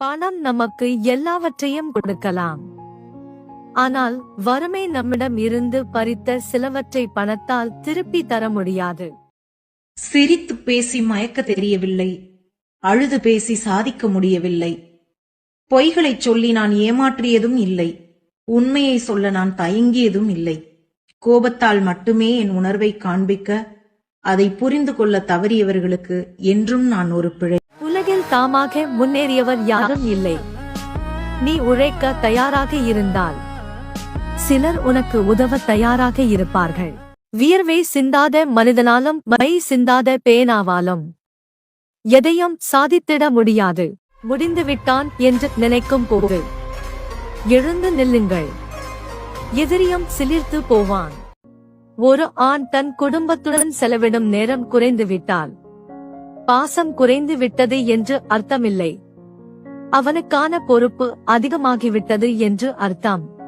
பணம் நமக்கு எல்லாவற்றையும் கொடுக்கலாம். ஆனால் வறுமை நம்மிடம் இருந்து பறித்த சிலவற்றை பணத்தால் திருப்பி தர முடியாது. சிரித்து பேசி மயக்க தெரியவில்லை. அழுது பேசி சாதிக்க முடியவில்லை. பொய்களைச் சொல்லி நான் ஏமாற்றியதும் இல்லை. உண்மையை சொல்ல நான் தயங்கியதும் இல்லை. கோபத்தால் மட்டுமே என் உணர்வை காண்பிக்க அதை புரிந்து கொள்ள தவறியவர்களுக்கு என்றும் நான் ஒரு பிழை. தாமாக முன்னேறியவர் யாரும் இல்லை. நீ உழைக்க தயாராக இருந்தால் சிலர் உனக்கு உதவ தயாராக இருப்பார்கள். வியர்வை சிந்தாத மனிதனாலும் மை சிந்தாத பேனாவாலும் எதையும் சாதித்திட முடியாது. முடிந்துவிட்டான் என்று நினைக்கும் போது எழுந்து நில்லுங்கள். எதிரியும் சிலிர்த்து போவான். ஒரு ஆண் தன் குடும்பத்துடன் செலவிடும் நேரம் குறைந்துவிட்டால் பாசம் குறைந்து விட்டது என்று அர்த்தமில்லை. அவனுக்கான பொறுப்பு அதிகமாகிவிட்டது என்று அர்த்தம்.